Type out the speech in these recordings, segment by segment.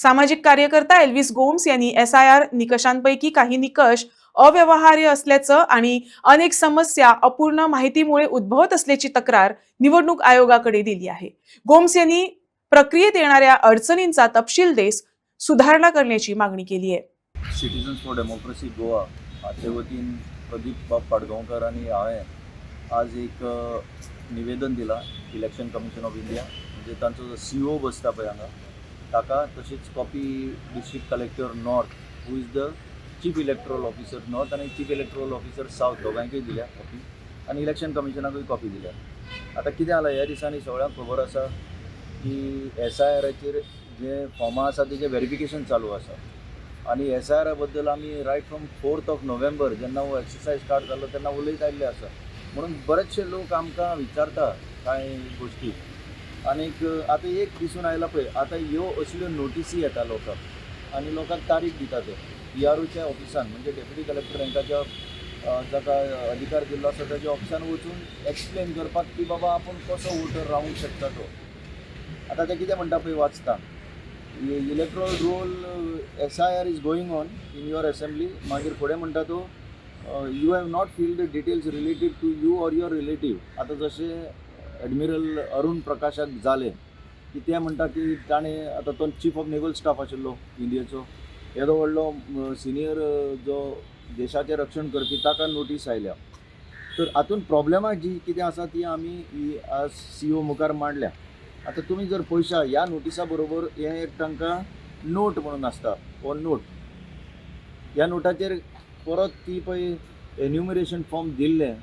सामाजिक कार्यकर्ता एल्विस गोम्स यांनी एस आय आर निकषांपैकी काही निकष अव्यवहार्य असल्याचं आणि अनेक समस्या अपूर्ण माहितीमुळे उद्भवत असल्याची तक्रार निवडणूक आयोगाकडे दिली आहे. गोम्स यांनी प्रक्रियेत येणाऱ्या अडचणींचा तपशील देस सुधारणा करण्याची मागणी केली आहे. Citizens for democracy Goa. हाचे वतीन प्रदीप बाब पाडगांवकर आणि हांवें आज एक निवेदन दिला इलेक्शन कमिशन ऑफ इंडिया म्हणजे तांचो जो सी ओ बसता पळय हांगा ताका तशीच copy district collector North who is the chief electoral officer North आनी चीफ इलेक्ट्रल ऑफिसर सावथ दोगांयकूय दिल्या कॉपी आनी इलेक्शन कमिशनाकूय कॉपी दिल्या. आतां कितें जालां ह्या दिसांनी सगळ्यांक खबर आसा की एस आय आराचेर जे फॉर्मां आसा तेजें व्हेरिफिकेशन चालू आसा आनी एस आय आरा बद्दल आमी write from fourth of November जेन्ना हो एक्सरसायज स्टार्ट जालो तेन्ना उलयत आयिल्ले आसा म्हणून बरेचशे लोक आमकां विचारता कांय गोश्टी आनीक आतां एक दिसून आयला पळय आतां ह्यो असल्यो नोटिसी येता लोकांक. आनी लोकांक तारीख दिता ते पी आर ओच्या ऑफिसान म्हणजे डेप्युटी कलेक्टर हांकाच्या जाका अधिकार दिल्लो आसा ताच्या ऑफिसान वचून एक्सप्लेन करपाक की बाबा आपूण कसो वोटर रावूंक शकता तो. आतां ते कितें म्हणटा पळय वाचता? Electoral roll S I R is going on in your assembly मागीर फुडें म्हणटा तो you have not fill the details related to you or your relative आतां जशें एडमिरल अरुण प्रकाशाक जालें की ते म्हणटा की ताणें आतां तो चीफ ऑफ नेवल स्टाफ आशिल्लो इंडियेचो. येदो व्हडलो सिनियर जो देशाचें रक्षण करपी ताका नोटीस आयल्या तर हातूंत प्रॉब्लेमां जी कितें आसा ती आमी ही आज सी ओ मुखार मांडल्या. आतां तुमी जर पयशा ह्या नोटिसा बरोबर हें एक तांकां नोट म्हणून आसता हो नोट ह्या नोटाचेर परत ती पळय एन्युमरेशन फॉर्म दिल्लें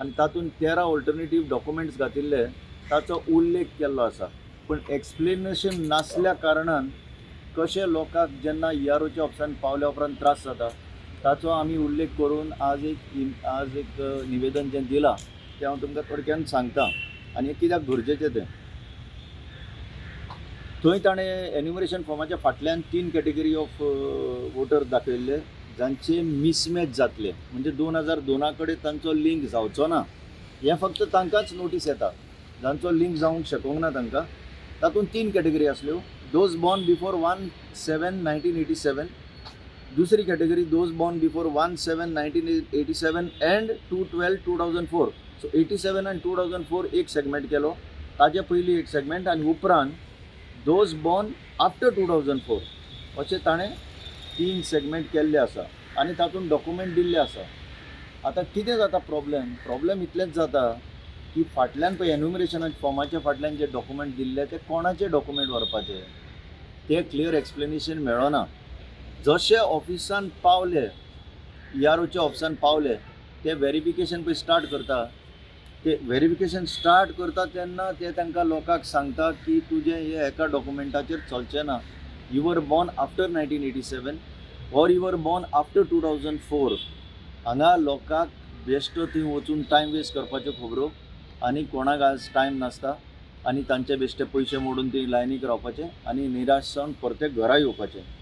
आनी तातूंत तेरा ऑल्टरनेटीव डॉक्युमेंट्स घातिल्ले ताचो उल्लेख केल्लो आसा पूण एक्सप्लेनेशन नासल्या कारणान कशे लोकांक जेन्ना इआरओच्या ऑफिसान पावल्या उपरांत त्रास जाता ताचो आमी उल्लेख करून आज एक आज एक निवेदन जें दिलां तें हांव तुमकां थोडक्यान सांगता. आनी हें कित्याक गरजेचें तें? थंय ताणें एन्युमरेशन फॉर्माच्या फाटल्यान तीन कॅटेगरी ऑफ वोटर दाखयल्ले. जांचे मिसमॅच जातले. म्हणजे दोन हजार दोना कडेन तांचो लिंक जावचो ना. हें फक्त तांकांच नोटीस येता जांचो लिंक जावंक शकूंक ना तांकां तातूंत तीन कॅटेगरी आसल्यो those born before one seven nineteen eighty seven दुसरी category those born before one seven nineteen eighty seven and two twelve two thousand four so eighty seven आनी टू थावजंड फोर एक segment केलो. ताजे पयलीं एक segment आनी उपरांत those born after two thousand four अशें ताणें तीन सेगमेंट केल्ले आसा आनी तातूंत डॉक्युमेंट दिल्ले आसा आतां कितें जाता प्रॉब्लेम प्रॉब्लेम इतलेंच जाता की फाटल्यान पळय एन्युमरेशनाच्या फॉर्माच्या फाटल्यान जे डॉक्युमेंट दिल्ले ते कोणाचे डॉक्युमेंट व्हरपाचे ते क्लियर एक्सप्लेनेशन मेळना जशे ऑफिसान पावले E इआरओच्या ऑफिसान पावले ते व्हेरिफिकेशन पळय स्टार्ट करता. ते व्हेरिफिकेशन स्टार्ट करता तेन्ना ते तांकां लोकांक सांगता की तुजें हे एका डॉक्युमेंटाचेर चलचें ना. You were born after nineteen eighty seven or you were born after two four हांगा लोकांक बेश्टो थंय वचून टायम वेस्ट करपाच्यो खबरो आनी कोणाक आज टायम नासता आनी तांचे बेश्टे पयशे मोडून थंय लायनीक रावपाचें आनी निराश जावन परते घरा येवपाचें.